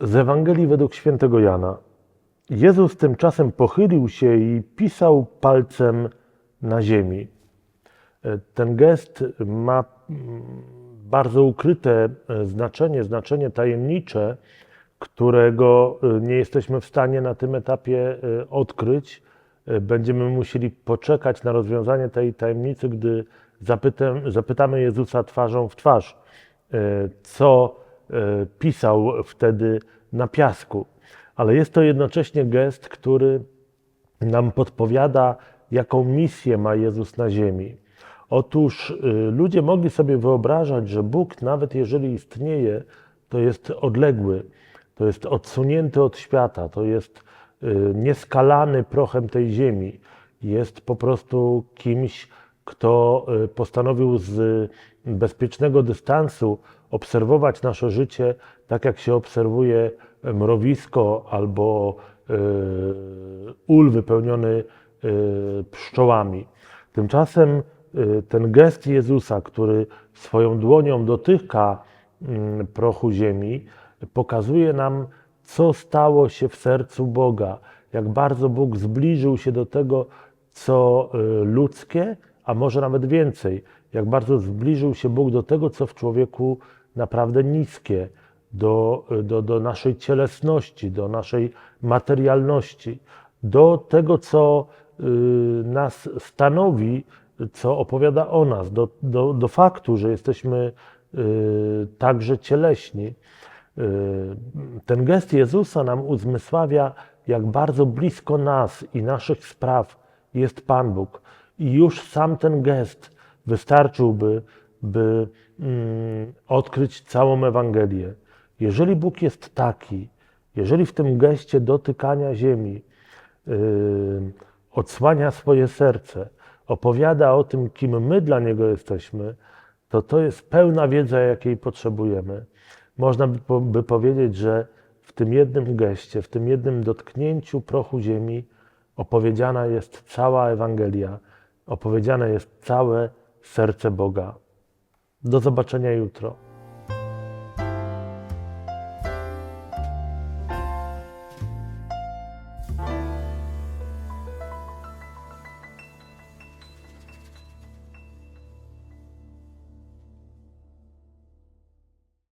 Z Ewangelii według świętego Jana. Jezus tymczasem pochylił się i pisał palcem na ziemi. E, Ten gest ma mm, bardzo ukryte e, znaczenie, znaczenie tajemnicze, którego e, nie jesteśmy w stanie na tym etapie odkryć. Będziemy musieli poczekać na rozwiązanie tej tajemnicy, gdy zapytam, zapytamy Jezusa twarzą w twarz, co pisał wtedy na piasku. Ale jest to jednocześnie gest, który nam podpowiada, jaką misję ma Jezus na ziemi. Otóż y, ludzie mogli sobie wyobrażać, że Bóg, nawet jeżeli istnieje, to jest odległy, to jest odsunięty od świata, to jest y, nieskalany prochem tej ziemi. Jest po prostu kimś, kto y, postanowił z bezpiecznego dystansu obserwować nasze życie, tak jak się obserwuje mrowisko albo y, ul wypełniony y, pszczołami. Tymczasem ten gest Jezusa, który swoją dłonią dotyka mm, prochu ziemi, pokazuje nam, co stało się w sercu Boga, jak bardzo Bóg zbliżył się do tego, co ludzkie, a może nawet więcej, jak bardzo zbliżył się Bóg do tego, co w człowieku naprawdę niskie, do, do, do naszej cielesności, do naszej materialności, do tego, co y, nas stanowi, co opowiada o nas, do, do, do faktu, że jesteśmy y, także cieleśni. Y, Ten gest Jezusa nam uzmysławia, jak bardzo blisko nas i naszych spraw jest Pan Bóg. I już sam ten gest wystarczyłby, by mm, odkryć całą Ewangelię. Jeżeli Bóg jest taki, jeżeli w tym geście dotykania ziemi yy, odsłania swoje serce, opowiada o tym, kim my dla Niego jesteśmy, to to jest pełna wiedza, jakiej potrzebujemy. Można by, po- by powiedzieć, że w tym jednym geście, w tym jednym dotknięciu prochu ziemi opowiedziana jest cała Ewangelia, opowiedziane jest całe serce Boga. Do zobaczenia jutro.